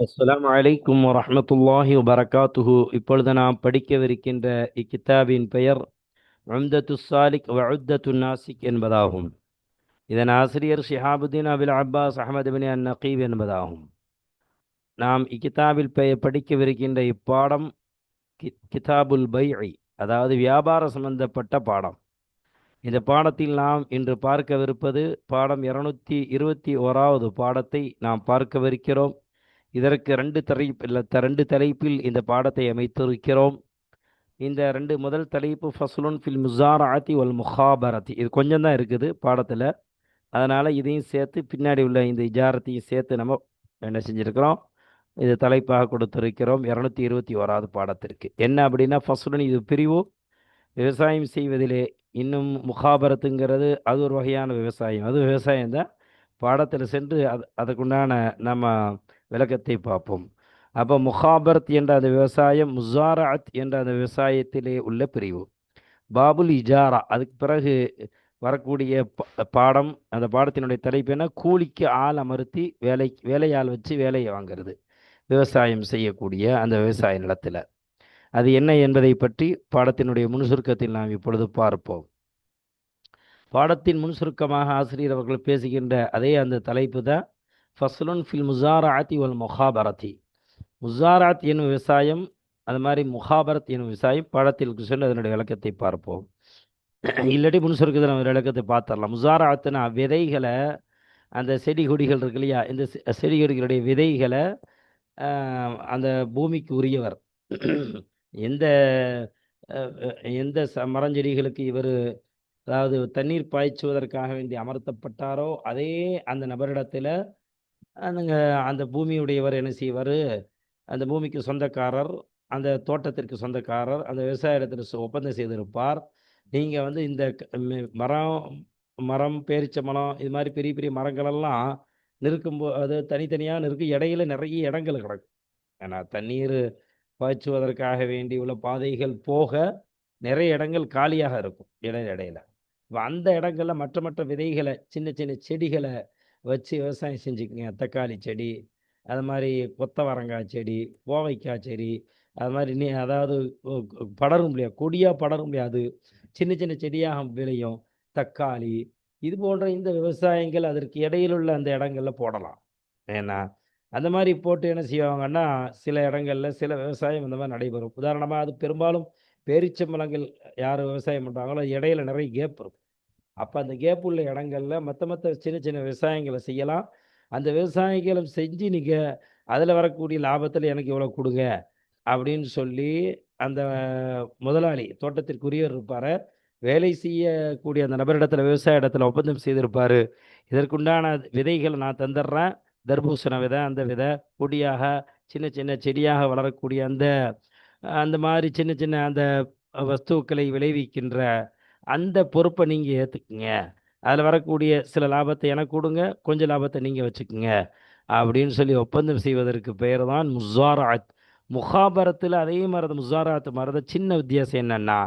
அஸ்லாம் அலைக்கும் வரமத்துல்லாஹி வபரகாத்துஹு. இப்பொழுது நாம் படிக்கவிருக்கின்ற இக்கித்தாபின் பெயர் அம்தத்து சாலிக் வழுத்தத்து நாசிக் என்பதாகும். இதன் ஆசிரியர் Shihabuddin Abil Abbas Ahmad bin an Naqib என்பதாகும். நாம் இக்கிதாபில் பெயர் படிக்கவிருக்கின்ற இப்பாடம் கி கிதாபுல் பைஇ அதாவது வியாபார சம்பந்தப்பட்ட பாடம். இந்த பாடத்தில் நாம் இன்று பார்க்கவிருப்பது பாடம் இருநூத்தி இருபத்தி ஓராவது பாடத்தை நாம் பார்க்கவிருக்கிறோம். இதற்கு ரெண்டு தலைப்பில் ரெண்டு தலைப்பில் இந்த பாடத்தை அமைத்திருக்கிறோம். இந்த ரெண்டு முதல் தலைப்பு ஃபஸ்லுன் ஃபில் முசாராத்தி ஒல் முஹாபரத்தி. இது கொஞ்சம் தான் இருக்குது பாடத்தில். அதனால் இதையும் சேர்த்து பின்னாடி உள்ள இந்த இஜாரத்தையும் சேர்த்து நம்ம என்ன செஞ்சுருக்கிறோம்? இது தலைப்பாக கொடுத்திருக்கிறோம். இரநூத்தி இருபத்தி ஓராவது பாடத்திற்கு. என்ன அப்படின்னா ஃபஸ்லுன் இது பிரிவு. விவசாயம் செய்வதிலே இன்னும் முகாபரத்துங்கிறது அது ஒரு வகையான விவசாயம். அது விவசாயம் தான். பாடத்தில் சென்று அது அதுக்குண்டான நம்ம விளக்கத்தை பார்ப்போம். அப்போ முஹாபர்த் என்ற அந்த விவசாயம் முசாராத் என்ற அந்த விவசாயத்திலே உள்ள பிரிவு. பாபுல் இஜாரா அதுக்கு பிறகு வரக்கூடிய பாடம் அந்த பாடத்தினுடைய தலைப்பு என்ன? கூலிக்கு ஆள் அமர்த்தி வேலை வேலையால் வச்சு வேலையை வாங்கிறது. விவசாயம் செய்யக்கூடிய அந்த விவசாய நிலத்தில். அது என்ன என்பதை பற்றி பாடத்தினுடைய முன்சுருக்கத்தில் நாம் இப்பொழுது பார்ப்போம். பாடத்தின் முன்சுருக்கமாக ஆசிரியர் அவர்கள் பேசுகின்ற அதே அந்த தலைப்பு தான் ஃபஸ்லுன் ஃபில் முசாராத்தி ஒல் முகாபரத்தி முசாராத் என்னும் விவசாயம் அது மாதிரி முகாபரத் என்னும் விவசாயம் பழத்திற்கு சொல்லி அதனுடைய விளக்கத்தை பார்ப்போம். இல்லாட்டி முன்சுருக்கத்தில் நம்ம விளக்கத்தை பார்த்துடலாம். முசாராத்துனா விதைகளை அந்த செடி கொடிகள் இருக்கு இல்லையா இந்த செடி கொடிகளுடைய விதைகளை அந்த பூமிக்கு உரியவர். எந்த எந்த ச மரஞ்செடிகளுக்கு இவர் அதாவது தண்ணீர் பாய்ச்சுவதற்காக வேண்டி அமர்த்தப்பட்டாரோ அதே அந்த நபரிடத்தில் அந்தங்க அந்த பூமியுடையவர் என்ன செய்வார்? அந்த பூமிக்கு சொந்தக்காரர் அந்த தோட்டத்திற்கு சொந்தக்காரர் அந்த விவசாய ஒப்பந்தம் செய்திருப்பார். நீங்கள் வந்து இந்த மரம் மரம் பேரிச்ச மரம் இது மாதிரி பெரிய பெரிய மரங்களெல்லாம் நிற்கும் போ அது தனித்தனியாக நிற்கும் இடையில நிறைய இடங்கள் கிடக்கும். ஏன்னா தண்ணீர் பாய்ச்சுவதற்காக வேண்டி உள்ள பாதைகள் போக நிறைய இடங்கள் காலியாக இருக்கும் இடையில இடையில. இப்போ அந்த இடங்களில் மற்ற மற்ற விதைகளை சின்ன சின்ன செடிகளை வச்சு விவசாயம் செஞ்சுக்கோங்க. தக்காளி செடி அது மாதிரி கொத்தவரங்காய் செடி கோவைக்காய் செடி அது மாதிரி நீ அதாவது படரும் இல்லையா? கொடியாக படரும் இல்லையா? அது சின்ன சின்ன செடியாக விளையும். தக்காளி இது போன்ற இந்த விவசாயங்கள் அதற்கு இடையிலுள்ள அந்த இடங்களில் போடலாம். ஏன்னா அந்த மாதிரி போட்டு என்ன செய்வாங்கன்னா சில இடங்களில் சில விவசாயம் இந்த மாதிரி நடைபெறும். உதாரணமாக அது பெரும்பாலும் பேரிச்சம்பழங்கள் யார் விவசாயம் பண்ணுறாங்களோ இடையில நிறைய கேப் இருக்கும். அப்போ அந்த கேப் உள்ள இடங்கள்ல மற்ற மற்ற சின்ன சின்ன விவசாயங்களை செய்யலாம். அந்த விவசாயிகளும் செஞ்சு நீங்கள் அதில் வரக்கூடிய லாபத்தில் எனக்கு இவ்வளோ கொடுங்க அப்படின்னு சொல்லி அந்த முதலாளி தோட்டத்திற்குரியவர் இருப்பார். வேலை செய்யக்கூடிய அந்த நபரிடத்துல விவசாய இடத்துல ஒப்பந்தம் செய்திருப்பார். இதற்குண்டான விதைகளை நான் தந்துடுறேன். தர்பூசண விதை அந்த விதை கொடியாக சின்ன சின்ன செடியாக வளரக்கூடிய அந்த அந்த மாதிரி சின்ன சின்ன அந்த வஸ்துக்களை விளைவிக்கின்ற அந்த பொறுப்பை நீங்கள் ஏற்றுக்குங்க அதில் வரக்கூடிய சில லாபத்தை எனக்கு கொடுங்க கொஞ்சம் லாபத்தை நீங்கள் வச்சுக்கோங்க. அப்படின்னு சொல்லி ஒப்பந்தம் செய்வதற்கு பெயர் தான் முசாராத் முகாபரத்தில் அதே மாதிரி முசாராத் மாதிரி சின்ன வித்தியாசம் என்னென்னா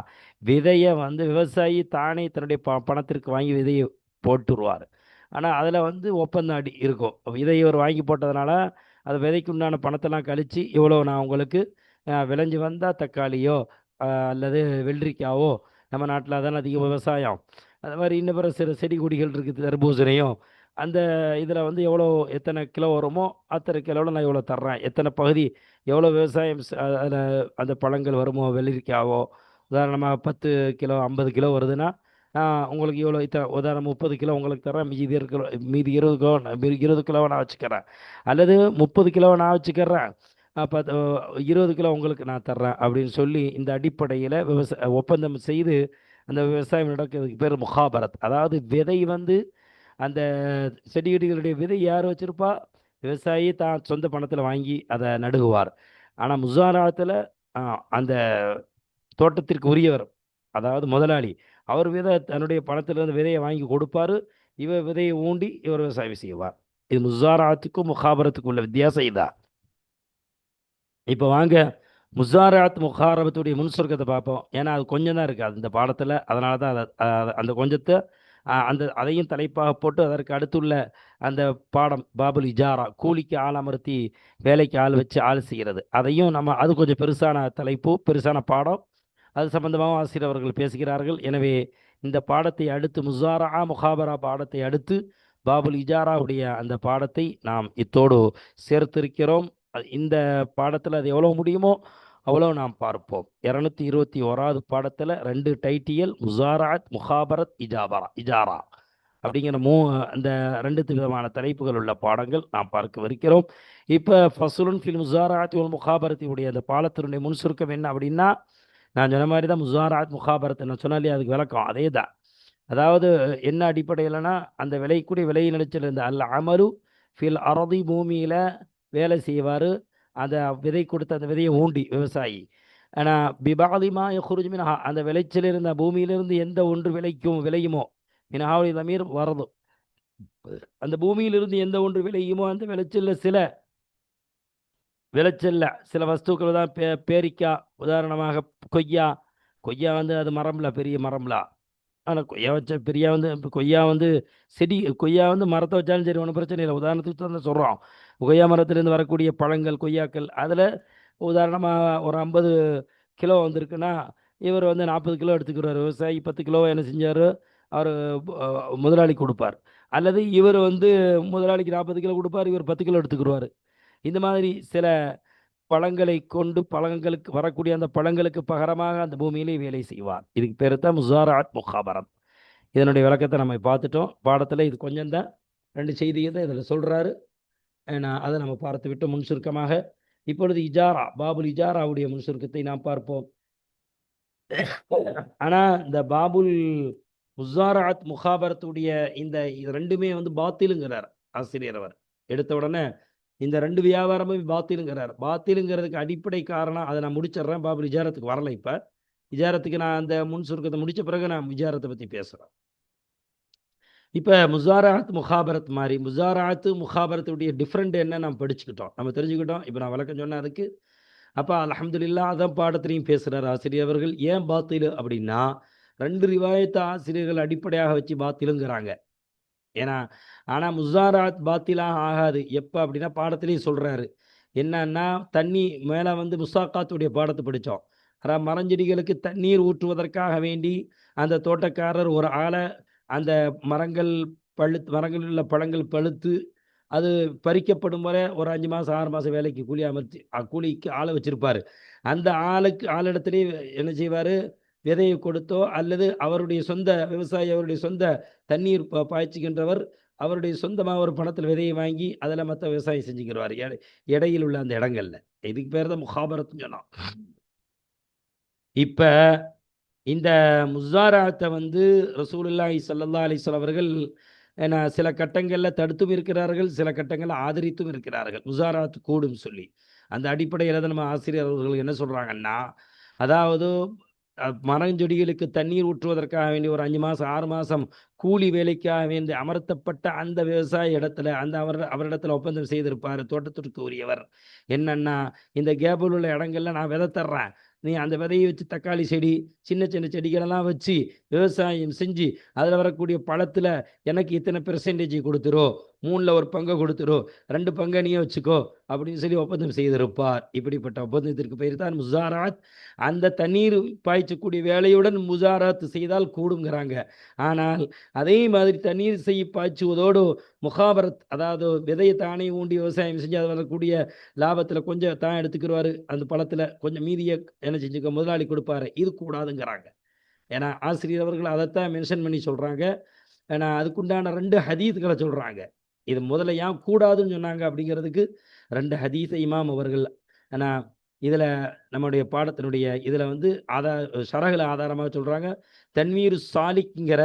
விதையை வந்து விவசாயி தானே தன்னுடைய ப பணத்திற்கு வாங்கி விதையை போட்டுருவார். ஆனால் அதில் வந்து ஒப்பந்தம் அடி இருக்கும். விதையை ஒரு வாங்கி போட்டதுனால அது விதைக்கு உண்டான பணத்தெல்லாம் கழித்து இவ்வளோ நான் உங்களுக்கு விளைஞ்சி வந்தால் தக்காளியோ அல்லது வெள்ளரிக்காவோ நம்ம நாட்டில் அதான அதிக விவசாயம். அது மாதிரி இன்னும் பிற சில செடி கொடிகள் இருக்குது தர்பூசணையும். அந்த இதில் வந்து எவ்வளோ எத்தனை கிலோ வருமோ அத்தனை கிலோவில் நான் இவ்வளோ தர்றேன். எத்தனை பகுதி எவ்வளோ விவசாயம் அதில் அந்த பழங்கள் வருமோ வெள்ளரிக்காவோ. உதாரணமாக பத்து கிலோ ஐம்பது கிலோ வருதுன்னா உங்களுக்கு இவ்வளோ இத்தனை உதாரணம் முப்பது கிலோ உங்களுக்கு தரேன் மீதி கிலோ மீதி இருபது கிலோ இருபது கிலோவை நான் வச்சுக்கிறேன். அல்லது முப்பது கிலோவை நான் வச்சுக்கிறேன். பத்து இருபது கிலோ உங்களுக்கு நான் தர்றேன் அப்படின்னு சொல்லி இந்த அடிப்படையில் விவசாய ஒப்பந்தம் செய்து அந்த விவசாயம் நடக்கிறதுக்கு பேர் முகாபரத். அதாவது விதை வந்து அந்த செடிகொடிகளுடைய விதை யார் வச்சுருப்பா? விவசாயி தான் சொந்த பணத்தில் வாங்கி அதை நடுகுவார். ஆனால் முசாராத்தில் அந்த தோட்டத்திற்கு உரியவர் அதாவது முதலாளி அவர் விதை தன்னுடைய பணத்திலிருந்து விதையை வாங்கி கொடுப்பார். இவர் விதையை ஊண்டி இவர் விவசாயம் செய்வார். இது முசாராத்துக்கும் முகாபரத்துக்கும் உள்ள வித்தியாசம் இதான். இப்போ வாங்க முசாராத் முகாரபத்துடைய முன் சொர்க்கத்தை பார்ப்போம். ஏன்னா அது கொஞ்சம் தான் இருக்குது அந்த பாடத்தில் அதனால தான் அதை அந்த கொஞ்சத்தை அந்த அதையும் தலைப்பாக போட்டு அதற்கு அடுத்துள்ள அந்த பாடம் பாபுல் இஜாரா கூலிக்கு ஆள் அமர்த்தி வேலைக்கு ஆள் வச்சு ஆள் செய்கிறது. அதையும் நம்ம அது கொஞ்சம் பெருசான தலைப்பு பெருசான பாடம். அது சம்பந்தமாகவும் ஆசிரியர் அவர்கள் பேசுகிறார்கள். எனவே இந்த பாடத்தை அடுத்து முசாரா முகாபரா பாடத்தை அடுத்து பாபுல் இஜாராவுடைய அந்த பாடத்தை நாம் இத்தோடு சேர்த்திருக்கிறோம். அது- இந்த பாடத்தில் அது எவ்வளோ முடியுமோ அவ்வளோ நாம் பார்ப்போம். இரநூத்தி இருபத்தி ஓராவது பாடத்தில் ரெண்டு டைட்டியல் முசாராத் முகாபரத் இஜாபரா இஜாரா. அப்படிங்கிற மூ அந்த ரெண்டு விதமான தலைப்புகள் உள்ள பாடங்கள் நாம் பார்க்கவிருக்கிறோம். இப்போ ஃபசுலுன் ஃபில் முசாராத் உல் முகாபரத்தினுடைய அந்த பாலத்தினுடைய முன் சுருக்கம் என்ன அப்படின்னா நான் சொன்ன மாதிரி தான் முசாராத் முகாபரத் நான் சொன்னாலே அதுக்கு விளக்கம் அதே தான் அதாவது என்ன அடிப்படையிலனா அந்த விலைக்குரிய விலை நிலைச்சல் இருந்த அமரு ஃபில் அறதி பூமியில் வேலை செய்வார். அந்த விதை கொடுத்த அந்த விதையை ஊண்டி விவசாயி. ஆனால் பிபாதிமா குருஜ் மினஹா அந்த விளைச்சல் இருந்த பூமியிலிருந்து எந்த ஒன்று விளைக்கும் விளையுமோ மினஹாவுடைய தமீர் வரது அந்த பூமியிலிருந்து எந்த ஒன்று விளையுமோ அந்த விளைச்சலில் சில விளைச்சல்ல. சில வஸ்துக்கள் தான் பே பேரிக்காய் உதாரணமாக கொய்யா. கொய்யா வந்து அது மரம்ல பெரிய மரம்ல. ஆனால் கொய்யா வச்ச பெரியா வந்து கொய்யா வந்து செடி கொய்யா வந்து மரத்தை வச்சாலும் சரி ஒன்றும் பிரச்சனை இல்லை. உதாரணத்துக்கு தான் சொல்கிறோம் புகையா மரத்துலேருந்து வரக்கூடிய பழங்கள் கொய்யாக்கள் அதில் உதாரணமாக ஒரு ஐம்பது கிலோ வந்திருக்குன்னா இவர் வந்து நாற்பது கிலோ எடுத்துக்கிறார். விவசாயி பத்து கிலோ என்ன செஞ்சார்? அவர் முதலாளி கொடுப்பார். அல்லது இவர் வந்து முதலாளிக்கு நாற்பது கிலோ கொடுப்பார் இவர் பத்து கிலோ எடுத்துக்கிடுவார் இந்த மாதிரி சில பழங்களை கொண்டு பழங்களுக்கு வரக்கூடிய அந்த பழங்களுக்கு பகரமாக அந்த பூமியிலே வேலை செய்வார். இதுக்கு பேர் தான் முசாராத் முகாபரம். இதனுடைய விளக்கத்தை நம்ம பார்த்துட்டோம். பாடத்தில் இது கொஞ்சம் தான் ரெண்டு செய்தியை தான் இதில் சொல்கிறாரு நான் அதை நம்ம பார்த்து விட்டு முன் சுருக்கமாக இப்பொழுது இஜாரா பாபுல் இஜாராவுடைய முன் சுருக்கத்தை நாம் பார்ப்போம். ஆனால் இந்த பாபுல் முசாராத் முகாபரத்துடைய இந்த இது ரெண்டுமே வந்து பாத்திலுங்கிறார் ஆசிரியர் அவர். எடுத்த உடனே இந்த ரெண்டு வியாபாரமும் பாத்திலுங்கிறார். பாத்திலுங்கிறதுக்கு அடிப்படை காரணம் அதை நான் முடிச்சிடுறேன் பாபுல் இஜாரத்துக்கு வரல இப்போ. இஜாரத்துக்கு நான் அந்த முன் சுருக்கத்தை முடிச்ச பிறகு நான் இஜாரத்தை பற்றி பேசுகிறேன் இப்போ முசாராத் முகாபரத் மாதிரி. முசாராத்து முகாபரத்துடைய டிஃப்ரெண்ட் என்ன நம்ம படிச்சுக்கிட்டோம். நம்ம தெரிஞ்சுக்கிட்டோம். இப்போ நான் விளக்கம் சொன்ன அதுக்கு அப்போ அலமதுல்லா அதான் பாடத்திலையும் பேசுகிறார் ஆசிரியர் அவர்கள். ஏன் பாத்திலு அப்படின்னா ரெண்டு ரிவாயத்து ஆசிரியர்கள் அடிப்படையாக வச்சு பாத்திலுங்கிறாங்க. ஏன்னா ஆனால் முசாராத் பாத்திலாக ஆகாது. எப்போ அப்படின்னா பாடத்திலையும் சொல்கிறாரு என்னன்னா தண்ணி மேலே வந்து முசாக்காத்துடைய பாடத்தை படித்தோம். அதான் மரஞ்செடிகளுக்கு தண்ணீர் ஊற்றுவதற்காக வேண்டி அந்த தோட்டக்காரர் ஒரு ஆளை அந்த மரங்கள் பழுத்து மரங்களில் உள்ள பழங்கள் பழுத்து அது பறிக்கப்படும் வரை ஒரு அஞ்சு மாதம் ஆறு மாதம் வேலைக்கு கூலி அமர்த்தி கூலிக்கு ஆளை வச்சுருப்பார். அந்த ஆளுக்கு ஆளிடத்துலேயே என்ன செய்வார்? விதையை கொடுத்தோ அல்லது அவருடைய சொந்த விவசாயி அவருடைய சொந்த தண்ணீர் பாய்ச்சிக்கின்றவர் அவருடைய சொந்தமாக ஒரு பணத்தில் விதையை வாங்கி அதில் மற்ற விவசாயம் செஞ்சுக்கிடுவார். எடை இடையில் உள்ள அந்த இடங்கள்ல. இதுக்கு பேர் தான் முகாபரத்துன்னு சொன்னோம். இப்போ இந்த முசாராத்தை வந்து ரசூலுல்லாஹி ஸல்லல்லாஹு அலிஸ்வல் அவர்கள் சில கட்டங்களில் தடுத்தும் இருக்கிறார்கள் சில கட்டங்களில் ஆதரித்தும் இருக்கிறார்கள். முசாராத் கூடும் சொல்லி. அந்த அடிப்படையில் தான் நம்ம ஆசிரியர் அவர்கள் என்ன சொல்கிறாங்கன்னா அதாவது மரஞ்செடிகளுக்கு தண்ணீர் ஊற்றுவதற்காக வேண்டி ஒரு அஞ்சு மாதம் ஆறு மாதம் கூலி வேலைக்காக வேண்டி அமர்த்தப்பட்ட அந்த விவசாய இடத்துல அந்த அவர் அவரிடத்துல ஒப்பந்தம் செய்திருப்பார் தோட்டத்திற்கு உரியவர். என்னன்னா இந்த கேபிள் உள்ள இடங்கள்ல நான் விதை தர்றேன். நீ அந்த விதையை வச்சு தக்காளி செடி சின்ன சின்ன செடிகளெல்லாம் வச்சு விவசாயம் செஞ்சு அதில் வரக்கூடிய பழத்தில் எனக்கு இத்தனை பெர்சன்டேஜ் கொடுத்துரும் மூணில் ஒரு பங்கை கொடுத்துரும் ரெண்டு பங்கை நீயே வச்சுக்கோ அப்படின்னு சொல்லி ஒப்பந்தம் செய்திருப்பார். இப்படிப்பட்ட ஒப்பந்தத்திற்கு பெயர் தான் முசாராத். அந்த தண்ணீர் பாய்ச்சக்கூடிய வேலையுடன் முசாராத் செய்தால் கூடுங்கிறாங்க. ஆனால் அதே மாதிரி தண்ணீர் செய்ய பாய்ச்சுவதோடு முகாபரத் அதாவது விதையை தானே ஊண்டி விவசாயம் செஞ்சு அது வரக்கூடிய லாபத்தில் கொஞ்சம் தான் எடுத்துக்கிடுவார் அந்த பழத்தில் கொஞ்சம் மீதியை என்ன செஞ்சுக்க முதலாளி கொடுப்பாரு. இது கூடாதுங்கிறாங்க. ஏன்னா ஆசிரியர் அவர்கள் அதைத்தான் மென்ஷன் பண்ணி சொல்கிறாங்க ஏன்னா அதுக்குண்டான ரெண்டு ஹதீஸ்களை சொல்கிறாங்க இது முதல்ல ஏன் கூடாதுன்னு சொன்னாங்க அப்படிங்கிறதுக்கு ரெண்டு ஹதீஸை இமாம் அவர்கள் ஏன்னா இதில் நம்முடைய பாடத்தினுடைய இதில் வந்து ஆதா ஷரகில் ஆதாரமாக சொல்கிறாங்க தன்வீர் சாலிக்ங்கிற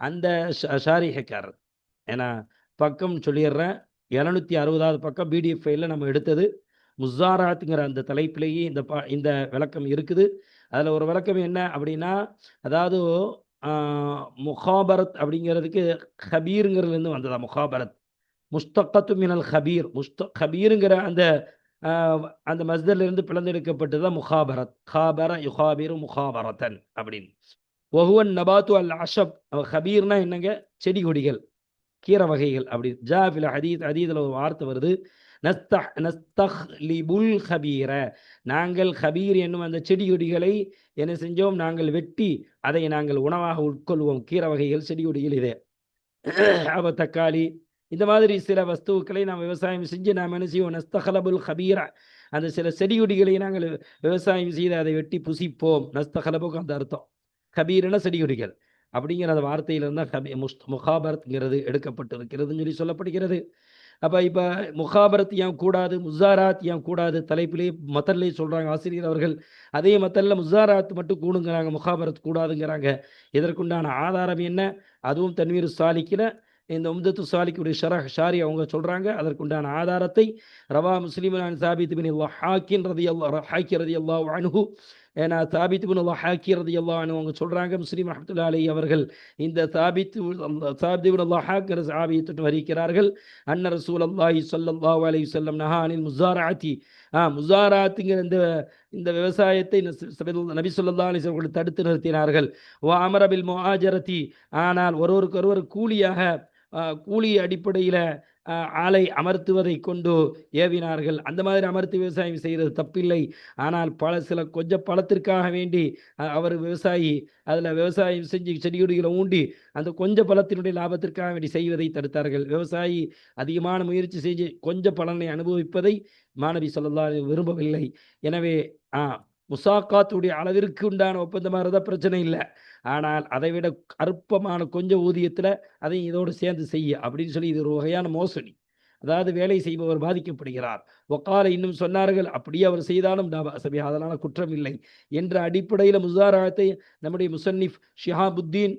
அந்த ஷ- ஷாரிஹக்காரர். ஏன்னா பக்கம் சொல்லிடுறேன் இரநூத்தி அறுபதாவது பக்கம் பிடிஎஃப் ஃபைலில் நம்ம எடுத்தது முசாராத்துங்கிற அந்த தலைப்பிலேயே இந்த பா இந்த விளக்கம் இருக்குது. அதில் ஒரு விளக்கம் என்ன அப்படின்னா அதாவது முகாபரத் அப்படிங்கிறதுக்கு ஹபீருங்கிறதுலேருந்து வந்ததா முகாபரத் முஸ்தகத்து மினல் ஹபீர் முஸ்த ஹபீருங்கிற அந்த அந்த மஸ்தர்லேருந்து இருந்து பிளந்தெடுக்கப்பட்டது தான் முகாபரத். காபர யுகாபிரு முகாபரத்தன் அப்படின்னு. ஒஹுவன் நபாத்து அல் அஷப். ஹபீர்னா என்னங்க? செடி கொடிகள் கீரை வகைகள் அப்படி. ஜாஃபில் ஹதீத் ஹதீதில் ஒரு வார்த்தை வருது. நஸ்தஹ் நஸ்தஹ்லிபுல் ஹபீர நாங்கள் ஹபீர் என்னும் அந்த செடி கொடிகளை என்ன செஞ்சோம்? நாங்கள் வெட்டி அதை நாங்கள் உணவாக உட்கொள்வோம். கீரை வகைகள் செடி கொடிகள் இதே. அப்போ தக்காளி இந்த மாதிரி சில வஸ்துக்களை நாம் விவசாயம் செஞ்சு நாம் என்ன செய்வோம்? நஸ்தஹலபுல் ஹபீரா அந்த சில செடிகொடிகளை நாங்கள் விவசாயம் செய்து அதை வெட்டி புசிப்போம். நஸ்தஹலபுக்கு அந்த அர்த்தம். கபீரன செடிகொடிகள்? அப்படிங்கிற அந்த வார்த்தையிலிருந்து தான் ஹபி முஸ் முகாபரத்ங்கிறது எடுக்கப்பட்டிருக்கிறதுன்னு சொல்லி சொல்லப்படுகிறது. அப்போ இப்போ முகாபரத் ஏன் கூடாது? முசாராத் ஏன் கூடாது? தலைப்பிலே மத்தல்லே சொல்கிறாங்க ஆசிரியர் அவர்கள். அதே மத்தல்ல முசாராத் மட்டும் கூடுங்கிறாங்க முகாபரத் கூடாதுங்கிறாங்க. இதற்குண்டான ஆதாரம் என்ன? அதுவும் தன்வீர் சாலிக்கில் இந்த உம்தத்து சாலிக்குடைய ஷரஹ் ஷாரி அவங்க சொல்கிறாங்க அதற்குண்டான ஆதாரத்தை ரவா முஸ்லீம் சாபித் பின் ஹாக்கின் ரதி அல்லா ஹாக்கி ரதி அல்லா அனுகு ஏன்னா தாபித் பின் அல்லா ஹாக்கி ரதி அல்லா அனு அவங்க சொல்கிறாங்க முஸ்லீம் ரஹமத்துல்லா அலி அவர்கள் இந்த தாபித் தாபித் பின் அல்லா ஹாக்கர் சாபித்து வருகிறார்கள் அன்ன ரசூல் அல்லாஹி சொல்லல்லா அலி சொல்லம் நஹானின் முசாராத்தி ஆ முசாராத்துங்கிற இந்த இந்த விவசாயத்தை நபி சொல்லா அலி அவர்கள் தடுத்து நிறுத்தினார்கள். ஓ அமரபில் மொஹாஜரத்தி. ஆனால் ஒருவருக்கு ஒருவர் கூலியாக கூலி அடிப்படையில் ஆலை அமர்த்துவதை கொண்டு ஏவினார்கள். அந்த மாதிரி அமர்த்தி விவசாயம் செய்கிறது தப்பில்லை. ஆனால் பல சில கொஞ்சம் பழத்திற்காக வேண்டி அவர் விவசாயி அதில் விவசாயம் செஞ்சு செடிகொடிகளை ஊண்டி அந்த கொஞ்சம் பழத்தினுடைய லாபத்திற்காக வேண்டி செய்வதை தடுத்தார்கள். விவசாயி அதிகமான முயற்சி செஞ்சு கொஞ்சம் பலனை அனுபவிப்பதை மாணவி சொல்லலா விரும்பவில்லை. எனவே முசாக்காத்துடைய அளவிற்கு உண்டான ஒப்பந்தமாக இருந்தால் பிரச்சனை இல்லை. ஆனால் அதை விட அற்பமான கொஞ்சம் ஊதியத்தில் அதை இதோடு சேர்ந்து செய்ய அப்படின்னு சொல்லி இது ஒரு வகையான மோசடி. அதாவது வேலை செய்பவர் பாதிக்கப்படுகிறார். ஒக்கால இன்னும் சொன்னார்கள் அப்படியே அவர் செய்தாலும் சபி அதனால் குற்றம் இல்லை என்ற அடிப்படையில் முசாராத்தை நம்முடைய முசன்னிஃப் ஷிஹாபுத்தீன்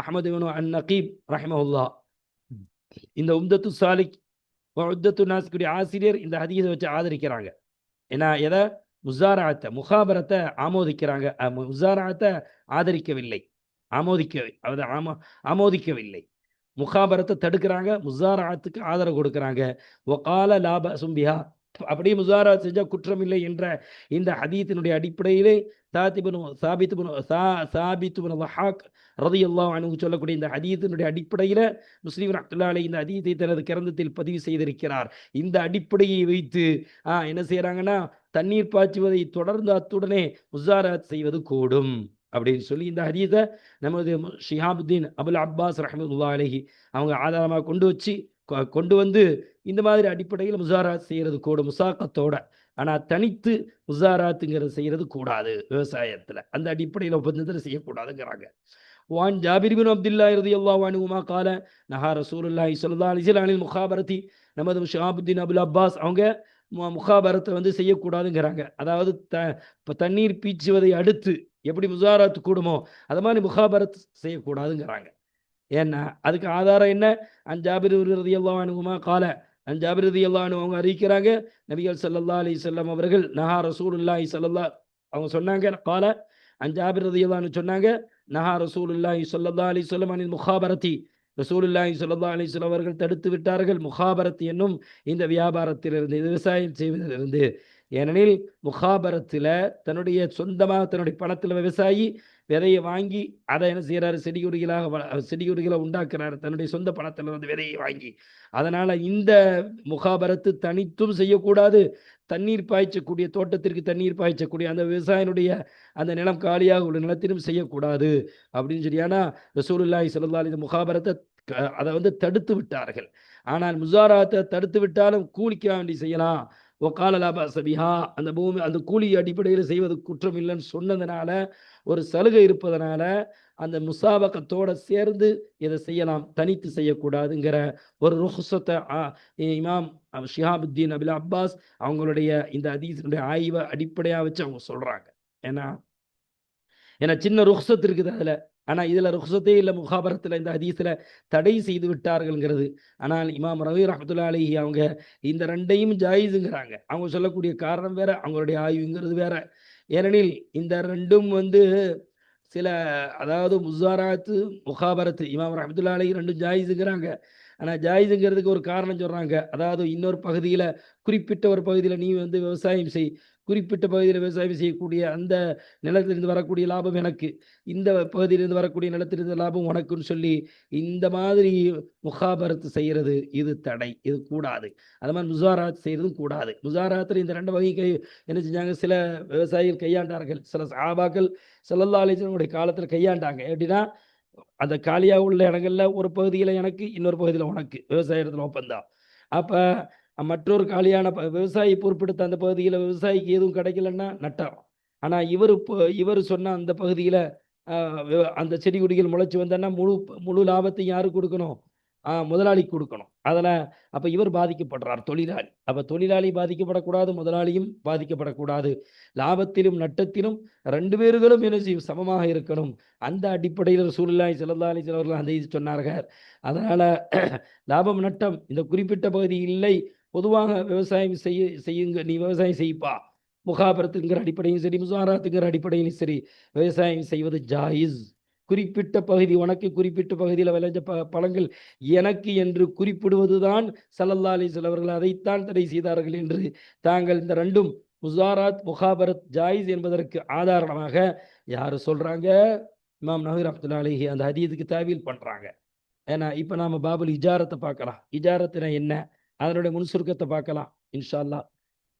அஹமது அன் நகீப் ரஹமஹுல்லா. இந்த உம்தத்து சாலிக் உத்தத்து நாஸ்குடைய ஆசிரியர் இந்த ஹதீஸை வச்சு ஆதரிக்கிறாங்க. ஏன்னா எதை? முசாராத்தை முகாபரத்தை ஆமோதிக்கிறாங்க. முசாராத்தை ஆதரிக்கவில்லை. ஆமோதிக்க அதாவது ஆமோ ஆமோதிக்கவில்லை. முகாபரத்தை தடுக்கிறாங்க முசாராத்துக்கு ஆதரவு கொடுக்குறாங்க. ஒகால லாப சும்பியா அப்படியே முசாரா செஞ்சால் குற்றம் இல்லை என்ற இந்த ஹதீத்தினுடைய அடிப்படையிலே சாதிபுன் சாபித்துபுன் சா சாபித்துபுன் ஹாக் ரதி அல்லா அனு சொல்லக்கூடிய இந்த ஹதீத்தினுடைய அடிப்படையில் முஸ்லீம் அப்துல்லா அலி இந்த ஹதீத்தை தனது கிரந்தத்தில் பதிவு செய்திருக்கிறார். இந்த அடிப்படையை வைத்து என்ன செய்கிறாங்கன்னா தண்ணீர் பாய்ச்சுவதை தொடர்ந்து அத்துடனே முசாராத் செய்வது கூடும் அப்படின்னு சொல்லி இந்த ஹதீத்தை நமது ஷிஹாபுத்தீன் அபுல் அப்பாஸ் ரஹமதுல்லா அலஹி அவங்க ஆதாரமாக கொண்டு வச்சு கொண்டு வந்து இந்த மாதிரி அடிப்படையில் முசாராத் செய்கிறது கூடும் முசாக்கத்தோட ஆனால் தனித்து முசாராத்துங்கிறது செய்கிறது கூடாது விவசாயத்தில். அந்த அடிப்படையில் ஒப்பந்தத்தில் செய்யக்கூடாதுங்கிறாங்க. வான் ஜாபிர் பின் அப்துல்லா இறுதி அல்லா வானுமா கால நஹா ரசூலுல்லாஹி சொல்லா அலிசல் அனில் முகாபரத்தி நமது ஷாபுத்தீன் அபுல் அப்பாஸ் அவங்க முகாபாரத்தை வந்து செய்யக்கூடாதுங்கிறாங்க. அதாவது த இப்போ தண்ணீர் பீச்சுவதை அடுத்து எப்படி முசாராத்து கூடுமோ அது மாதிரி முகாபாரத் செய்யக்கூடாதுங்கிறாங்க. ஏன்னா அதுக்கு ஆதாரம் என்ன? அஞ்சாபிர் ரதி அல்லா அனுகுமா கால. அஞ்சாபிர் ரதி அல்லா அவங்க அறிவிக்கிறாங்க நபிகள் சல்லல்லா அலி சொல்லம் அவர்கள் நஹா ரசூலுல்லாஹி சல்லல்லா அவங்க சொன்னாங்க கால. அஞ்சாபிர் ரதி அல்லான்னு சொன்னாங்க நஹா ரசூலுல்லாஹி சொல்லல்லா அலி சொல்லம் அனில் முகாபரத்தி. ரசூலுல்லாஹி சொல்லா அலிஸ்லாம் அவர்கள் தடுத்து விட்டார்கள். முகாபரத் என்னும் இந்த வியாபாரத்திலிருந்து விவசாயம் செய்வதிலிருந்து. ஏனெனில் முகாபரத்தில் தன்னுடைய சொந்தமாக தன்னுடைய பணத்தில் விவசாயி விதையை வாங்கி அதை என்ன செய்கிறாரு செடிகொடிகளாக செடிகொடிகளை உண்டாக்குறாரு. தன்னுடைய சொந்த பணத்தில் வந்து விதையை வாங்கி. அதனால் இந்த முகாபரத்து தனித்தும் செய்யக்கூடாது. தண்ணீர் பாய்ச்சக்கூடிய தோட்டத்திற்கு தண்ணீர் பாய்ச்சக்கூடிய அந்த விவசாயினுடைய அந்த நிலம் காலியாக உள்ள நிலத்திலும் செய்யக்கூடாது அப்படின்னு சொல்லியானா ரசூலுல்லாஹி சல்லா இந்த முகாபரத்தை அதை வந்து தடுத்து விட்டார்கள். ஆனால் முசாராத்தை தடுத்து விட்டாலும் கூலிக்க வேண்டி செய்யலாம். ஒக்கால லாபா சபிஹா அந்த பூமி அந்த கூலி அடிப்படையில் செய்வது குற்றம் இல்லைன்னு சொன்னதுனால ஒரு சலுகை இருப்பதனால அந்த முசாபகத்தோட சேர்ந்து இதை செய்யலாம். தனித்து செய்யக்கூடாதுங்கிற ஒரு ருஹசத்தை இமாம் ஷிஹாபுத்தீன் அபில் அப்பாஸ் அவங்களுடைய இந்த அதீசனுடைய ஆய்வை அடிப்படையாக வச்சு அவங்க சொல்கிறாங்க ஏன்னா ஏன்னா சின்ன ருஹசத் இருக்குது அதில். ஆனால் இதில் ருஹசத்தே இல்லை முகாபரத்தில் இந்த ஹதீஸில் தடை செய்து விட்டார்கள்ங்கிறது. ஆனால் இமாம் ரவி ரஹமத்துல்லா அலிஹி அவங்க இந்த ரெண்டையும் ஜாயிஸுங்கிறாங்க. அவங்க சொல்லக்கூடிய காரணம் வேற அவங்களுடைய ஆய்வுங்கிறது வேற. ஏனெனில் இந்த ரெண்டும் வந்து சில அதாவது முசாராத்து முகாபரத்து இமாம் ரஹமத்துல்லா அலி ரெண்டும் ஜாயிஸுங்கிறாங்க. ஆனால் ஜாயிஸுங்கிறதுக்கு ஒரு காரணம் சொல்கிறாங்க அதாவது இன்னொரு பகுதியில் குறிப்பிட்ட ஒரு பகுதியில் நீ வந்து விவசாயம் செய் குறிப்பிட்ட பகுதியில் விவசாயம் செய்யக்கூடிய அந்த நிலத்திலிருந்து வரக்கூடிய லாபம் எனக்கு. இந்த பகுதியிலிருந்து வரக்கூடிய நிலத்திலிருந்து லாபம் உனக்குன்னு சொல்லி இந்த மாதிரி முகாபரத்து செய்கிறது இது தடை இது கூடாது. அது மாதிரி முசாராத் செய்கிறதும் கூடாது. முசாராத்தில் இந்த ரெண்டு வகை கை என்ன செஞ்சாங்க? சில விவசாயிகள் கையாண்டார்கள். சில சாபாக்கள் செல்லல்லா அலிசனுடைய காலத்தில் கையாண்டாங்க. எப்படின்னா அந்த காலியாக உள்ள இடங்கள்ல ஒரு பகுதியில் எனக்கு இன்னொரு பகுதியில் உனக்கு. விவசாய இடத்துல அப்போ மற்றொரு காலியான விவசாயி பொறுப்பெடுத்த அந்த பகுதியில் விவசாயிக்கு எதுவும் கிடைக்கலன்னா நட்டம். ஆனால் இவர் இவர் சொன்ன அந்த பகுதியில் அந்த செடி கொடிகள் முளைச்சி வந்தோன்னா முழு முழு லாபத்தையும் யாருக்கு கொடுக்கணும்? முதலாளிக்கு கொடுக்கணும். அதில் அப்போ இவர் பாதிக்கப்படுறார் தொழிலாளி. அப்போ தொழிலாளி பாதிக்கப்படக்கூடாது முதலாளியும் பாதிக்கப்படக்கூடாது. லாபத்திலும் நட்டத்திலும் ரெண்டு பேர்களும் என்ன செய்யும்? சமமாக இருக்கணும். அந்த அடிப்படையில் சூழ்நிலை சிலந்தாலி சிலவர்கள் அந்த இது சொன்னார்கள். அதனால் லாபம் நட்டம் இந்த குறிப்பிட்ட பகுதி இல்லை. பொதுவாக விவசாயம் செய்ய செய்யுங்க நீ விவசாயம் செய்ப்பா. முகாபரத்துங்கிற அடிப்படையும் சரி முசாராத்துங்கிற அடிப்படையிலும் சரி விவசாயம் செய்வது ஜாயிஸ். குறிப்பிட்ட பகுதி உனக்கு குறிப்பிட்ட பகுதியில் விளைஞ்ச ப பழங்கள் எனக்கு என்று குறிப்பிடுவதுதான் சல்லல்லா சிலவர்கள் அவர்கள் அதைத்தான் தடை செய்தார்கள் என்று தாங்கள் இந்த ரெண்டும் முசாராத் முகாபரத் ஜாயிஸ் என்பதற்கு ஆதாரணமாக யார் சொல்றாங்க? இமாம் நவீர் அப்துல்லா அலிஹி அந்த ஹதீதுக்கு தாவீல் பண்றாங்க. ஏன்னா இப்போ நாம பாபுல் இஜாரத்தை பார்க்கலாம். இஜாரத்தின என்ன? அதனுடைய முன்சுருக்கத்தை பார்க்கலாம் இன்ஷா அல்லாஹ்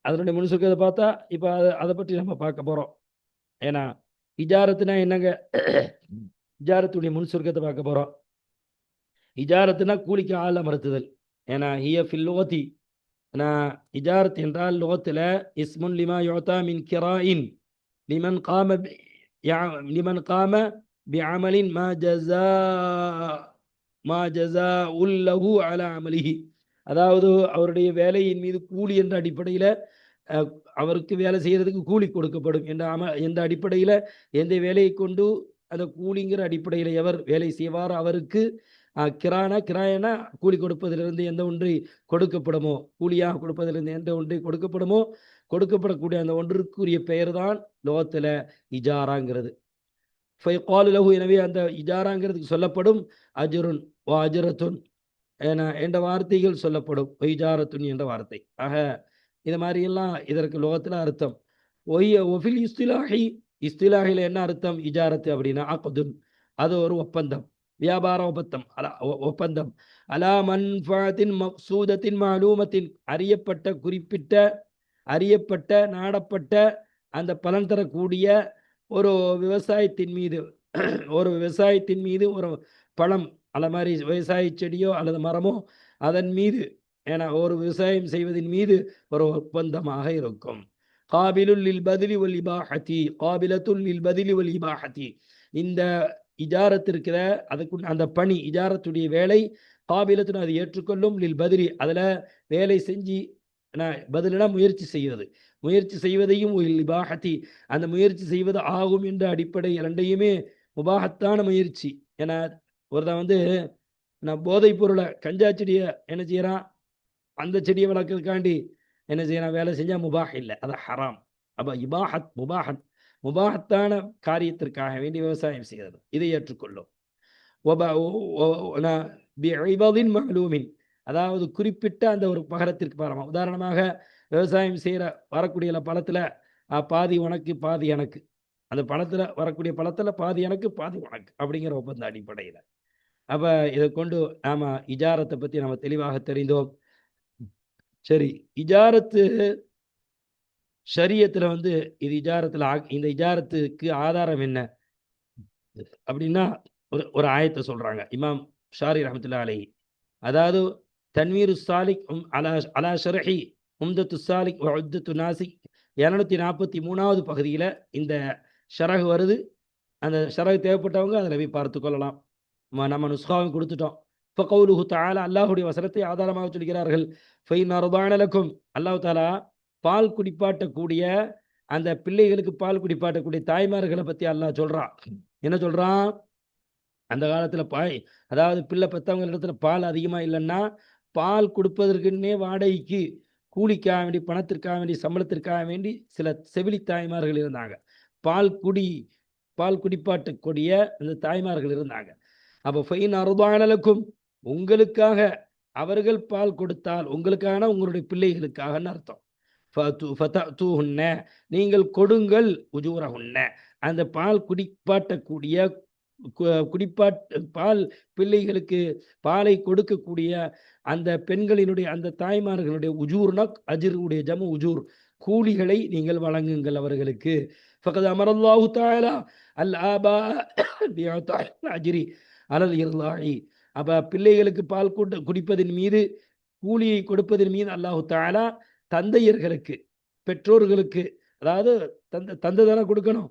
அதனுடைய முன்சுருக்கத்தை பார்த்தா இப்போ அதை அதை பற்றி நம்ம பார்க்க போகிறோம் ஏன்னா இஜாரத்துனா என்னங்க? இஜாரத்துடைய முன்சுருக்கத்தை பார்க்க போகிறோம் இஜாரத்துனா கூலிக்கு ஆள் அமர்த்துதல். ஏன்னா ஹிய ஃபில் லோதி ஏன்னா இஜாரத் என்றால் லோகத்தில் இஸ்முன் லிமா யோதா மின் கிராயின் லிமன் காம பி- யா- லிமன் காம பி அமலின் மா ஜஸா மா ஜஸா உல்லஹு அலா அமலிஹி. அதாவது அவருடைய வேலையின் மீது கூலி என்ற அடிப்படையில் அவருக்கு வேலை செய்கிறதுக்கு கூலி கொடுக்கப்படும் என்ற அம எந்த அடிப்படையில் எந்த வேலையை கொண்டு அந்த கூலிங்கிற அடிப்படையில் எவர் வேலை செய்வார் அவருக்கு கிரானா கிராயனா கூலி கொடுப்பதிலிருந்து எந்த ஒன்றை கொடுக்கப்படுமோ கூலியாக கொடுப்பதிலிருந்து எந்த ஒன்றை கொடுக்கப்படுமோ கொடுக்கப்படக்கூடிய அந்த ஒன்றுக்குரிய பெயர் தான் லோகத்தில் இஜாராங்கிறது. ஃபைகாலு லகு எனவே அந்த இஜாராங்கிறதுக்கு சொல்லப்படும் அஜருன் வா அஜரத்துன். என என்ற வார்த்தைகள் சொல்லப்படும். ஒய்ஜாரத்துன் என்ற வார்த்தை. ஆக இது மாதிரியெல்லாம் இதற்கு லோகத்தில் அர்த்தம். ஒய் ஒஃபில் இஸ்திலாஹி. இஸ்திலாஹில் என்ன அர்த்தம்? இஜாரத்து அப்படின்னா அக்துன். அது ஒரு ஒப்பந்தம். வியாபார ஒப்பந்தம். அலா ஒ- ஒப்பந்தம். அலா மன்ஃபாத்தின் மக்சூதத்தின் மாலூமத்தின். அறியப்பட்ட குறிப்பிட்ட அறியப்பட்ட நாடப்பட்ட அந்த பலன் தரக்கூடிய ஒரு விவசாயத்தின் மீது ஒரு விவசாயத்தின் மீது ஒரு பழம் அந்த மாதிரி விவசாய செடியோ அல்லது மரமோ அதன் மீது ஏன்னா ஒரு விவசாயம் செய்வதின் மீது ஒரு ஒப்பந்தமாக இருக்கும். காபிலுல் லில் பதிலி ஒல் இபாஹதி காபிலத்துல் லில் பதிலி ஒல் இபாஹதி. இந்த இஜாரத்து இருக்கிற அதுக்கு அந்த பணி இஜாரத்துடைய வேலை காபிலத்துன்னு அது ஏற்றுக்கொள்ளும் லில் பதிலி அதில் வேலை செஞ்சு நான் பதிலிட முயற்சி செய்வது. முயற்சி செய்வதையும் ஒரு இபாஹத்தி அந்த முயற்சி செய்வது ஆகும் என்ற அடிப்படை இரண்டையுமே முபாகத்தான முயற்சி ஏன்னா ஒருத்தன் வந்து நான் போதைப் பொருளை கஞ்சா செடியை என்ன செய்கிறான் அந்த செடியை வளர்க்கறதுக்காண்டி என்ன செய்கிறான் வேலை செஞ்சா முபாஹ் இல்லை. அது ஹராம். அப்போ இபாஹத் முபாஹத். முபாஹத்தான காரியத்திற்காக வேண்டி விவசாயம் செய்கிறது. இதை ஏற்றுக்கொள்ளும். ஒப- ஒ- அதாவது குறிப்பிட்ட அந்த ஒரு பகரத்திற்கு பாரமா உதாரணமாக விவசாயம் செய்கிற வரக்கூடிய பழத்தில் பாதி உனக்கு பாதி எனக்கு. அந்த பழத்தில் வரக்கூடிய பழத்தில் பாதி எனக்கு பாதி உனக்கு அப்படிங்கிற ஒப்பந்த அடிப்படையில். அப்போ இதை கொண்டு நாம இஜாரத்தை பற்றி நம்ம தெளிவாக தெரிந்தோம். சரி இஜாரத்து ஷரியத்தில் வந்து இது இஜாரத்தில் இந்த இஜாரத்துக்கு ஆதாரம் என்ன? அப்படின்னா ஒரு ஒரு ஆயத்தை சொல்றாங்க. இமாம் ஷாரி ரஹமத்துல்லா அலி அதாவது தன்வீரு சாலிக் உம் அலா அலா ஷரஹி உம்தத்து சாலிக் உத்தத்து நாசிக் இரநூத்தி நாற்பத்தி மூணாவது பகுதியில் இந்த ஷரகு வருது. அந்த ஷரகு தேவைப்பட்டவங்க அதில் போய் பார்த்து கொள்ளலாம். நம்ம நுஸ்காவும் கொடுத்துட்டோம். இப்போ கவுலுஹு தாலா அல்லாஹுடைய வசனத்தை ஆதாரமாக சொல்கிறார்கள். ஃபைன் அருதானலக்கும் அல்லாஹ் தாலா பால் குடிப்பாட்டக்கூடிய அந்த பிள்ளைகளுக்கு பால் குடிப்பாட்டக்கூடிய தாய்மார்களை பற்றி அல்லாஹ் சொல்கிறான் என்ன சொல்கிறான் அந்த காலத்தில் பாய் அதாவது பிள்ளை பெற்றவங்க இடத்துல பால் அதிகமாக இல்லைன்னா பால் கொடுப்பதற்குன்னே வாடகைக்கு கூலிக்காக வேண்டி பணத்திற்காக வேண்டி சம்பளத்திற்காக வேண்டி சில செவிலி தாய்மார்கள் இருந்தாங்க. பால் குடி பால் குடிப்பாட்டக்கூடிய அந்த தாய்மார்கள் இருந்தாங்க. அப்போ ஃபைன் அருதானலுக்கும் உங்களுக்காக அவர்கள் பால் கொடுத்தால் உங்களுக்கான உங்களுடைய பிள்ளைகளுக்காகன்னு அர்த்தம். ஃபத்து- நீங்கள் கொடுங்கள் உஜூரஹுன்ன. அந்த பால் குடிப்பாட்டக்கூடிய குடிப்பாட்டு பால் பிள்ளைகளுக்கு பாலை கொடுக்கக்கூடிய அந்த பெண்களினுடைய அந்த தாய்மார்களுடைய உஜூர்னா அஜிருடைய ஜமு உஜூர். கூலிகளை நீங்கள் வழங்குங்கள் அவர்களுக்கு. ஃபகத் அமரல்லாஹு தஆலா அல் ஆபா அஜிரி. அலல் இர்லாஹி அப்ப பிள்ளைகளுக்கு பால் கூட்ட குடிப்பதின் மீது கூலியை கொடுப்பதின் மீது அல்லாஹு தாலா தந்தையர்களுக்கு பெற்றோர்களுக்கு அதாவது தந்த தந்தை தானே கொடுக்கணும்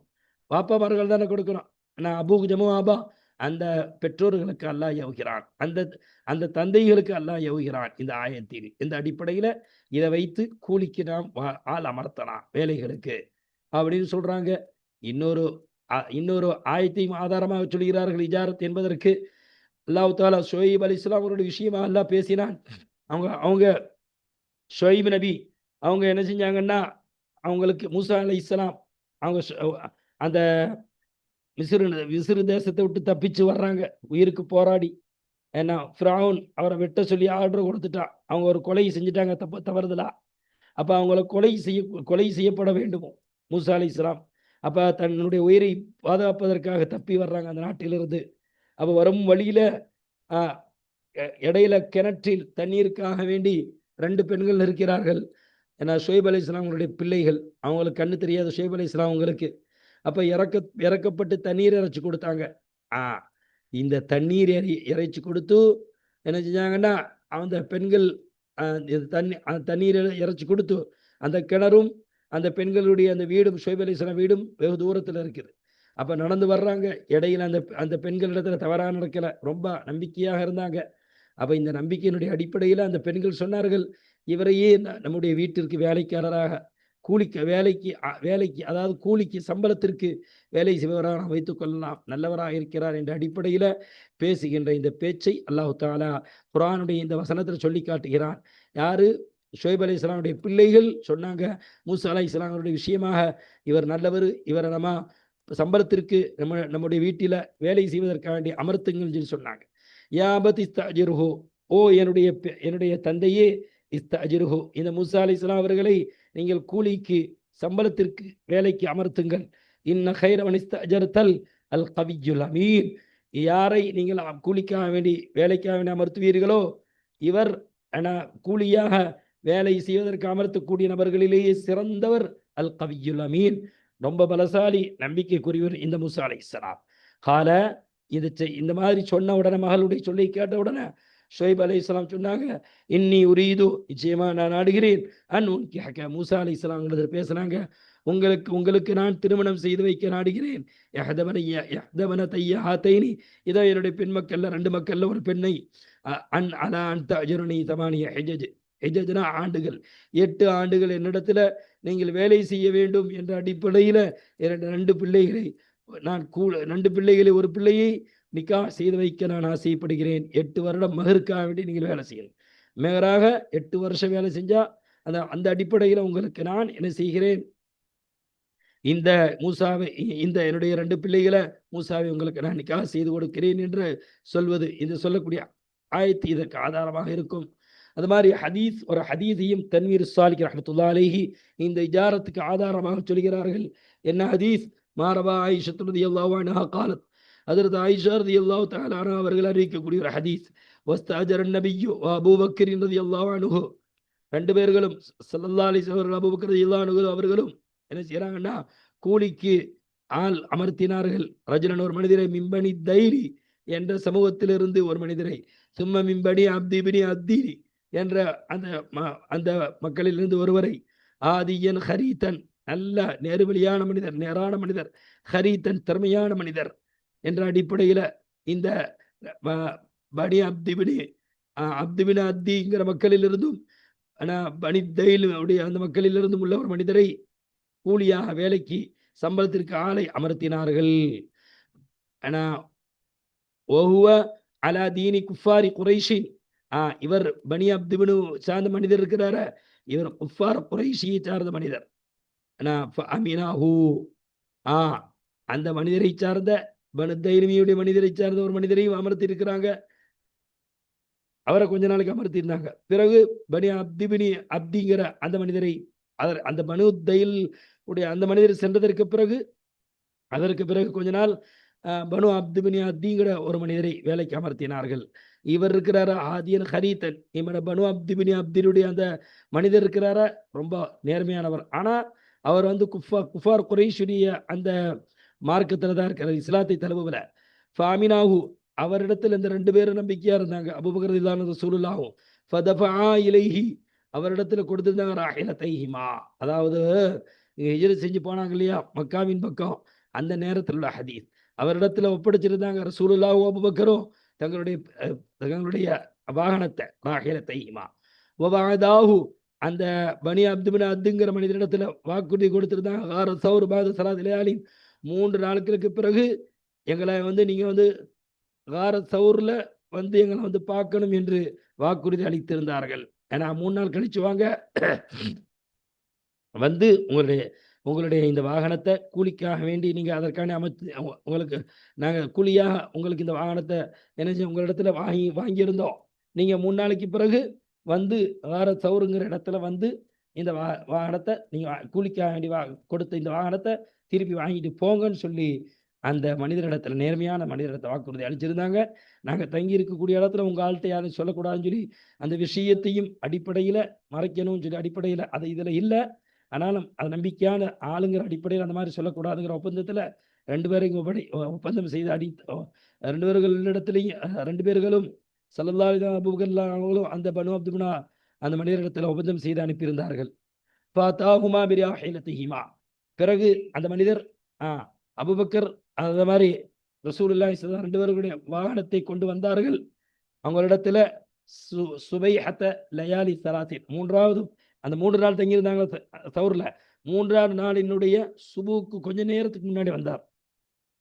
பாப்பாமார்கள் தானே கொடுக்கணும். நான் அபு ஜமு ஆபா அந்த பெற்றோர்களுக்கு அல்லாஹ் யவுகிறான் அந்த அந்த தந்தைகளுக்கு அல்லாஹ் யவுகிறான் இந்த ஆயத்தில் இந்த அடிப்படையில் இதை வைத்து கூலிக்கு நாம் வா- ஆள் அமர்த்தலாம் வேலைகளுக்கு. அப்படின்னு சொல்றாங்க. இன்னொரு இன்னொரு ஆயத்தையும் ஆதாரமாக சொல்கிறார்கள் இஜாரத் என்பதற்கு அல்லாஹு தாலா ஷோயிப் அலி இஸ்லாம் அவருடைய விஷயமா அல்லாஹ் பேசினான். அவங்க அவங்க ஷொய்ப் நபி அவங்க என்ன செஞ்சாங்கன்னா அவங்களுக்கு மூசா அலி இஸ்லாம் அவங்க அந்த மிசிறு மிஸ்ரு தேசத்தை விட்டு தப்பிச்சு வர்றாங்க. உயிருக்கு போராடி. ஏன்னா ஃப்ரௌன் அவரை வெட்ட சொல்லி ஆர்டர் கொடுத்துட்டான் அவங்க ஒரு கொலை செஞ்சுட்டாங்க. தப்பு தவறுதலா. அப்போ அவங்கள கொலை செய்ய கொலை செய்யப்பட வேண்டுமோ? மூசா அலி இஸ்லாம். அப்போ தன்னுடைய உயிரை பாதுகாப்பதற்காக தப்பி வர்றாங்க அந்த நாட்டிலிருந்து. அப்போ வரும் வழியில் இடையில கிணற்றில் தண்ணீருக்காக வேண்டி ரெண்டு பெண்கள் இருக்கிறார்கள். ஏன்னா ஷுவைப் அலி இஸ்லாமுடைய பிள்ளைகள். அவங்களுக்கு கண்ணு தெரியாத ஷுவைப் அலி இஸ்லாம் அவங்களுக்கு. அப்போ இறக்க இறக்கப்பட்டு தண்ணீர் இறைச்சி கொடுத்தாங்க. ஆ இந்த தண்ணீர் இறை இறைச்சி கொடுத்து என்ன செஞ்சாங்கன்னா அந்த பெண்கள் தண்ணி அந்த தண்ணீர் இறைச்சி கொடுத்து அந்த கிணறும் அந்த பெண்களுடைய அந்த வீடும் ஷுவைப் வீடும் வெகு தூரத்தில் இருக்குது. அப்போ நடந்து வர்றாங்க. இடையில அந்த அந்த பெண்களிடத்துல தவறாக நடக்கல. ரொம்ப நம்பிக்கையாக இருந்தாங்க. அப்போ இந்த நம்பிக்கையினுடைய அடிப்படையில் அந்த பெண்கள் சொன்னார்கள் இவரையே நம்முடைய வீட்டிற்கு வேலைக்காரராக கூலிக்கு வேலைக்கு வேலைக்கு அதாவது கூலிக்கு சம்பளத்திற்கு வேலை செய்பவராக நாம் வைத்துக் கொள்ளலாம். நல்லவராக இருக்கிறார் என்ற அடிப்படையில் பேசுகின்ற இந்த பேச்சை அல்லாஹு தாலா குரானுடைய இந்த வசனத்தில் சொல்லி காட்டுகிறான். யாரு? ஷுவைப் அலி இஸ்லாமுடைய பிள்ளைகள் சொன்னாங்க. மூசா அலி இஸ்லாமுடைய விஷயமாக இவர் நல்லவர் இவரை நம்ம சம்பளத்திற்கு நம்ம நம்முடைய வீட்டில் வேலை செய்வதற்காக வேண்டிய அமர்த்துங்கள் சொன்னாங்க. யாபத் இஸ்தஜிருஹு ஓ என்னுடைய என்னுடைய தந்தையே இஸ்தஜிருஹு இந்த மூசா அலி இஸ்லாம் அவர்களை நீங்கள் கூலிக்கு சம்பளத்திற்கு வேலைக்கு அமர்த்துங்கள். இன்ன ஹைரவன் இஸ்தஜர்தல் அல் கவிஜுல் அமீர் யாரை நீங்கள் கூலிக்காக வேண்டி வேலைக்காக வேண்டி அமர்த்துவீர்களோ இவர் ஆனால் கூலியாக வேலை செய்வதற்கு அமர்த்தக்கூடிய நபர்களிலேயே சிறந்தவர் அல் கவியுல் அமீன். ரொம்ப பலசாலி நம்பிக்கைக்குரியவர் இந்த முசா அலை இஸ்லாம் கால இது செய்- இந்த மாதிரி சொன்ன உடனே மகளுடைய சொல்லி கேட்ட உடனே ஷுவைப் அலி இஸ்லாம் சொன்னாங்க இன்னி உரீது நிச்சயமா நான் நாடுகிறேன் அன் உன்கி மூசா அலி இஸ்லாம்ங்கிறது பேசுனாங்க உங்களுக்கு உங்களுக்கு நான் திருமணம் செய்து வைக்க நாடுகிறேன் எஹதவன தையா யஹ்தவன இதோ என்னுடைய பெண் மக்கள்ல ரெண்டு மக்கள்ல ஒரு பெண்ணை அ- அன் அலா அன் தஜருனி தமானிய ஹெஜஜ். ஹெஜஜ்னா ஆண்டுகள்? எட்டு ஆண்டுகள் என்னிடத்துல நீங்கள் வேலை செய்ய வேண்டும் என்ற அடிப்படையில இரண்டு ரெண்டு பிள்ளைகளை நான் கூ ரெண்டு பிள்ளைகளை ஒரு பிள்ளையை நிக்கா செய்து வைக்க நான் ஆசைப்படுகிறேன். எட்டு வருடம் மகருக்காக வேண்டி நீங்கள் வேலை செய்யணும். மேகராக எட்டு வருஷம் வேலை செஞ்சா அந்த அந்த அடிப்படையில் உங்களுக்கு நான் என்ன செய்கிறேன்? இந்த மூசாவை இந்த என்னுடைய ரெண்டு பிள்ளைகளை மூசாவை உங்களுக்கு நான் நிக்காக செய்து கொடுக்கிறேன் என்று சொல்வது இது சொல்லக்கூடிய ஆயத்து இதற்கு ஆதாரமாக இருக்கும். அது மாதிரி ஹதீஸ் ஒரு ஹதீஸையும் தன்வீர் சாலிக் ரஹமத்துல்லா அலேஹி இந்த இஜாரத்துக்கு ஆதாரமாக சொல்கிறார்கள். என்ன ஹதீஸ்? மாரபா ஆயிஷத்து ரலியல்லாஹு அன்ஹா காலத். ஹஜ்ரத் ஆயிஷா ரலியல்லாஹு தஆலா அன்ஹா அவர்கள் அறிவிக்கக்கூடிய ஒரு ஹதீஸ். வஸ்தாஜரன் நபியோ வ அபூபக்கர் ரலியல்லாஹு அன்ஹு. ரெண்டு பேர்களும் சல்லல்லா அலைஹி அவர்கள் அபூபக்கர் ரலியல்லாஹு அன்ஹு அவர்களும் என்ன செய்கிறாங்கன்னா கூலிக்கு ஆள் அமர்த்தினார்கள். ரஜுலன் ஒரு மனிதரை மிம்பனி தைரி என்ற சமூகத்திலிருந்து ஒரு மனிதரை. சும்ம மிம்பனி அப்திபினி அத்தீரி. என்ற அந்த ம- அந்த மக்களிலிருந்து ஒருவரை ஆதியன் ஹரீதன் நல்ல நேர்வழியான மனிதர் நேரான மனிதர் ஹரீதன் திறமையான மனிதர் என்ற அடிப்படையில் இந்த பனி அப்திபினி அப்துபின் அத்திங்கிற மக்களிலிருந்தும் ஆனால் பனி தைல் உடைய அந்த மக்களிலிருந்தும் உள்ள ஒரு மனிதரை கூலியாக வேலைக்கு சம்பளத்திற்கு ஆளை அமர்த்தினார்கள். ஆனால் ஒஹுவ அலா தீனி குஃபாரி குறைஷின் ஆஹ் இவர் பனி அப்துபனு சார்ந்த மனிதர் இருக்கிறார. இவர் குஃபார் குறைஷியை சார்ந்த மனிதர். ஆனா அமீனாஹூ ஆ அந்த மனிதரை சார்ந்த பனு மனிதரை சார்ந்த ஒரு மனிதரையும் அமர்த்தி இருக்கிறாங்க. அவரை கொஞ்ச நாளைக்கு அமர்த்தியிருந்தாங்க பிறகு பனி அப்திபினி அப்திங்கிற அந்த மனிதரை அதர் அந்த பனு தைல் உடைய அந்த மனிதர் சென்றதற்கு பிறகு அதற்கு பிறகு கொஞ்ச நாள் பனு அப்துபினி அப்திங்கிற ஒரு மனிதரை வேலைக்கு அமர்த்தினார்கள். இவர் இருக்கிறாரா? ஆதியன் ஹரீத்தன். இவன பனு அப்திபினி அப்தினுடைய அந்த மனிதர் இருக்கிறாரா? ரொம்ப நேர்மையானவர். ஆனா அவர் வந்து குஃபா குஃபார் குறைஷுடைய அந்த மார்க்கத்தில் தான் இருக்கிறார் இஸ்லாத்தை தழுவுல ஃபாமினாஹு அவரிடத்தில் இந்த ரெண்டு பேரும் நம்பிக்கையா இருந்தாங்க. அபுபக்கர் சூழலாகும் ஃபதஃபா இலைஹி அவரிடத்துல கொடுத்திருந்தாங்க ராஹில தைஹிமா அதாவது எஜிரி செஞ்சு போனாங்க இல்லையா? மக்காவின் பக்கம். அந்த நேரத்தில் உள்ள ஹதீஸ். அவரிடத்துல ஒப்படைச்சிருந்தாங்க ரசூலுல்லாஹும் அபுபக்கரும். தங்களுடைய தங்களுடைய வாகனத்தை ராஹில இமா வபாதாஹு அந்த பனி அப்துபின் அப்துங்கிற மனிதனிடத்துல வாக்குறுதி கொடுத்துருந்தாங்க ஆறு சௌர் பாத சலாத் மூன்று நாட்களுக்கு பிறகு எங்களை வந்து நீங்கள் வந்து கார சவுரில் வந்து எங்களை வந்து பார்க்கணும் என்று வாக்குறுதி அளித்திருந்தார்கள். ஏன்னா மூணு நாள் கழிச்சு வாங்க வந்து உங்களுடைய உங்களுடைய இந்த வாகனத்தை கூலிக்காக வேண்டி நீங்கள் அதற்கான அமைச்சு உங்களுக்கு நாங்கள் கூலியாக உங்களுக்கு இந்த வாகனத்தை நினைச்சு உங்களிடத்துல வாங்கி வாங்கியிருந்தோம். நீங்கள் மூணு நாளைக்கு பிறகு வந்து வார சவுருங்கிற இடத்துல வந்து இந்த வா வாகனத்தை நீங்கள் வா- கூலிக்காக வேண்டி வா கொடுத்த இந்த வாகனத்தை திருப்பி வாங்கிட்டு போங்கன்னு சொல்லி அந்த மனிதரிடத்துல நேர்மையான மனிதரிடத்தை வாக்குறுதி அளிச்சிருந்தாங்க. நாங்கள் தங்கி இருக்கக்கூடிய இடத்துல உங்கள் ஆள்கிட்ட யாரும் சொல்லக்கூடாதுன்னு சொல்லி அந்த விஷயத்தையும் அடிப்படையில் மறைக்கணும்னு சொல்லி அடிப்படையில் அது இதில் இல்லை. ஆனாலும் அது நம்பிக்கையான ஆளுங்கிற அடிப்படையில் அந்த மாதிரி சொல்லக்கூடாதுங்கிற ஒப்பந்தத்தில் ரெண்டு பேரும் ஒப்படை ஒப்பந்தம் செய்து அடி ரெண்டு பேர்களிடத்திலையும் இடத்துலையும் ரெண்டு பேர்களும் சல்லல்லா அபுகல்லா அவங்களும் அந்த பனு அப்துகுனா அந்த மனிதரிடத்தில் ஒப்பந்தம் செய்து அனுப்பியிருந்தார்கள். பார்த்தாகுமா பிரியாஹிலத்திஹிமா பிறகு அந்த மனிதர் ஆ அபுபக்கர் அந்த மாதிரி ரசூலுல்லாஹி ரெண்டு பேர்களுடைய வாகனத்தை கொண்டு வந்தார்கள். அவங்களிடத்துல சு சுபை ஹத்த லயாலி சலாத்தின் மூன்றாவது அந்த மூன்று நாள் தங்கியிருந்தாங்க சவுரில். மூன்றாவது நாளினுடைய சுபுக்கு கொஞ்ச நேரத்துக்கு முன்னாடி வந்தார்.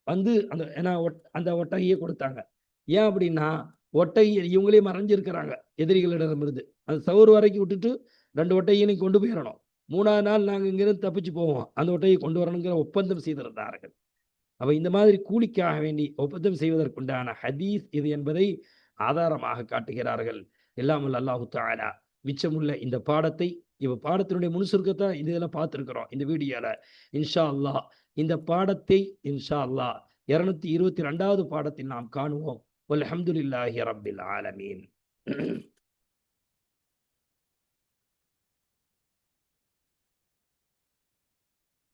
வந்து அந்த ஏன்னா ஒட்- அந்த ஒட்டகையை கொடுத்தாங்க. ஏன் அப்படின்னா ஒட்டகை இவங்களே மறைஞ்சிருக்கிறாங்க எதிரிகளிடமிருந்து. அந்த சவுர் வரைக்கும் விட்டுட்டு ரெண்டு ஒட்டையினையும் கொண்டு போயிடணும் மூணாவது நாள் நாங்கள் இங்கிருந்து தப்பிச்சு போவோம். அந்த ஒட்டையை கொண்டு வரணுங்கிற ஒப்பந்தம் செய்திருந்தார்கள். அவள் இந்த மாதிரி கூலிக்காக வேண்டி ஒப்பந்தம் செய்வதற்குண்டான ஹதீஸ் இது என்பதை ஆதாரமாக காட்டுகிறார்கள். எல்லாம் அல்லாஹு தாலா மிச்சமுள்ள இந்த பாடத்தை இப்போ பாடத்தினுடைய முன்சுருக்கத்தை இதெல்லாம் பார்த்துருக்குறோம் இந்த வீடியோல. இன்ஷா அல்லாஹ் இந்த பாடத்தை இன்ஷா அல்லாஹ் இருநூத்தி இருபத்தி ரெண்டாவது பாடத்தில் நாம் காணுவோம். அலமதுல்லாஹி ரபில் ஆலமீன்.